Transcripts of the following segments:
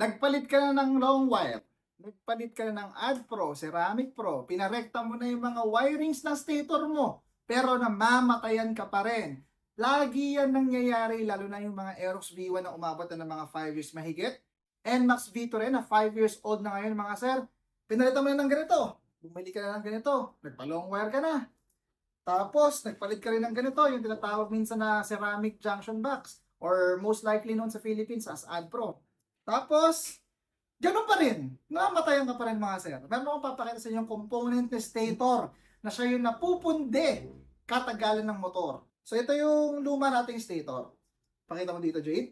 Nagpalit ka na ng long wire. Nagpalit ka na ng AdPro, Ceramic Pro. Pinarekta mo na yung mga wirings ng stator mo. Pero namamatayan ka pa rin. Lagi yan nangyayari, lalo na yung mga Aerox V1 na umabot na ng mga 5 years mahigit. NMAX V2 rin na 5 years old na ngayon mga sir. Pinalitan mo na ng ganito. Bumili ka na ng ganito. Nagpa-long wire ka na. Tapos, nagpalit ka rin ng ganito, yung tinatawag minsan na ceramic junction box. Or most likely known sa Philippines as AdPro. Tapos, ganun pa rin. Namatayan ka pa rin mga sir. Meron akong papakita sa inyo yung component stator na siya yung napupundi katagalan ng motor. So, ito yung luma nating stator. Pakita mo dito, Jade.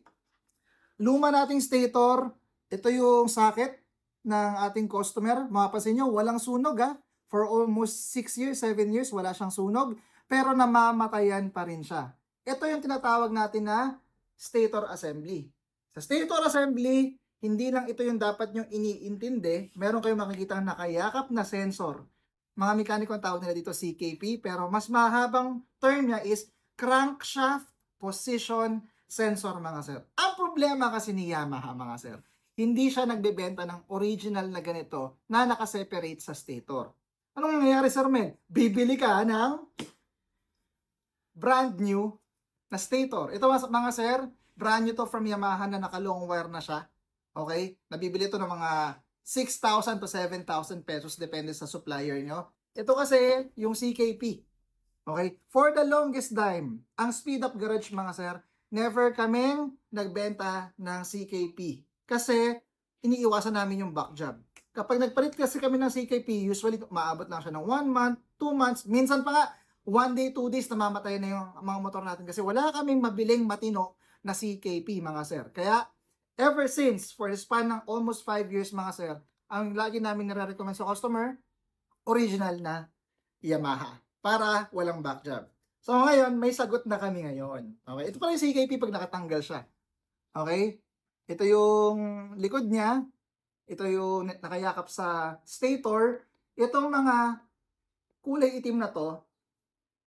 Luma nating stator. Ito yung socket ng ating customer. Mapapansin nyo, walang sunog ha. For almost 6 years, 7 years, wala siyang sunog. Pero namamatayan pa rin siya. Ito yung tinatawag natin na stator assembly. Sa stator assembly, hindi lang ito yung dapat nyo iniintindi. Meron kayong makikita nakayakap na sensor. Mga mekaniko ang tawag nila dito CKP, pero mas mahabang term niya is crankshaft position sensor mga sir. Ang problema kasi ni Yamaha mga sir, hindi siya nagbebenta ng original na ganito na nakaseparate sa stator. Anong nangyayari sir Mel? Bibili ka ng brand new na stator. Ito mga sir, brand new to from Yamaha na naka long wire na siya. Okay? Nabibili ito ng mga 6,000 to 7,000 pesos depende sa supplier nyo. Ito kasi yung CKP. Okay? For the longest time, ang speed up garage mga sir, never kaming nagbenta ng CKP. Kasi iniiwasan namin yung back job. Kapag nagpalit kasi kami ng CKP, usually maabot lang siya ng 1 month, 2 months, minsan pa nga 1 day, 2 days namamatay na yung mga motor natin kasi wala kaming mabiling matino na CKP mga sir. Kaya ever since, for the span ng almost 5 years mga sir, ang lagi namin nare-recommend sa customer, original na Yamaha para walang back job. So ngayon, may sagot na kami ngayon. Okay? Ito pala yung CKP pag nakatanggal siya. Okay? Ito yung likod niya. Ito yung nakayakap sa stator. Itong mga kulay itim na to,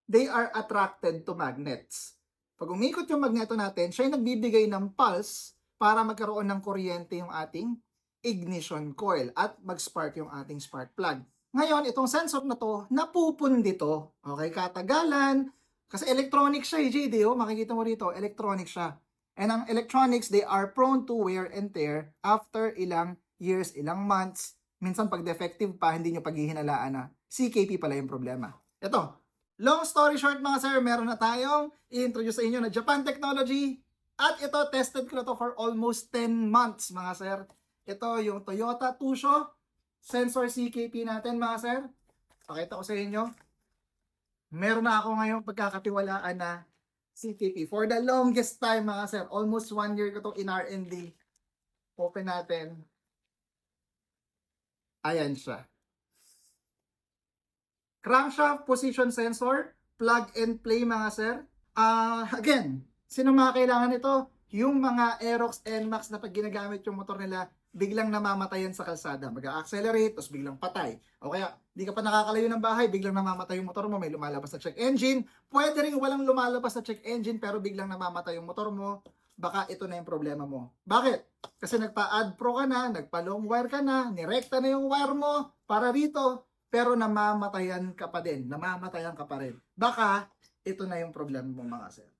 they are attracted to magnets. Pag umikot yung magneto natin, siya yung nagbibigay ng pulse para magkaroon ng kuryente yung ating ignition coil at mag-spark yung ating spark plug. Ngayon, itong sensor na to, napupundi to. Okay, katagalan. Kasi electronic siya, eh, JD, oh, makikita mo rito, electronic siya. And ang electronics, they are prone to wear and tear after ilang years, ilang months. Minsan pag defective pa, hindi nyo paghihinalaan na CKP pala yung problema. Ito, long story short mga sir, meron na tayong i-introduce sa inyo na Japan technology. At ito, tested ko na to for almost 10 months mga sir. Ito yung Toyota Tusho sensor CKP natin mga sir. Pakita ko sa inyo. Meron na ako ngayong pagkakatiwalaan na CKP. For the longest time mga sir, almost one year ko to in R&D. Open natin. Ayan siya. Crankshaft position sensor, plug and play mga sir. Ah, again, sino mga kailangan nito? Yung mga Aerox NMAX na pag ginagamit yung motor nila, biglang namamatayan sa kalsada. Mag-accelerate, tapos biglang patay. O kaya, di ka pa nakakalayo ng bahay, biglang namamatay yung motor mo, may lumalabas na check engine. Pwede rin walang lumalabas na check engine, pero biglang namamatay yung motor mo. Baka ito na yung problema mo. Bakit? Kasi nagpa-add pro ka na, nagpa-long wire ka na, nirekta na yung wire mo para rito, pero namamatayan ka pa din. Namamatayan ka pa rin. Baka, ito na yung problema mo mga sir.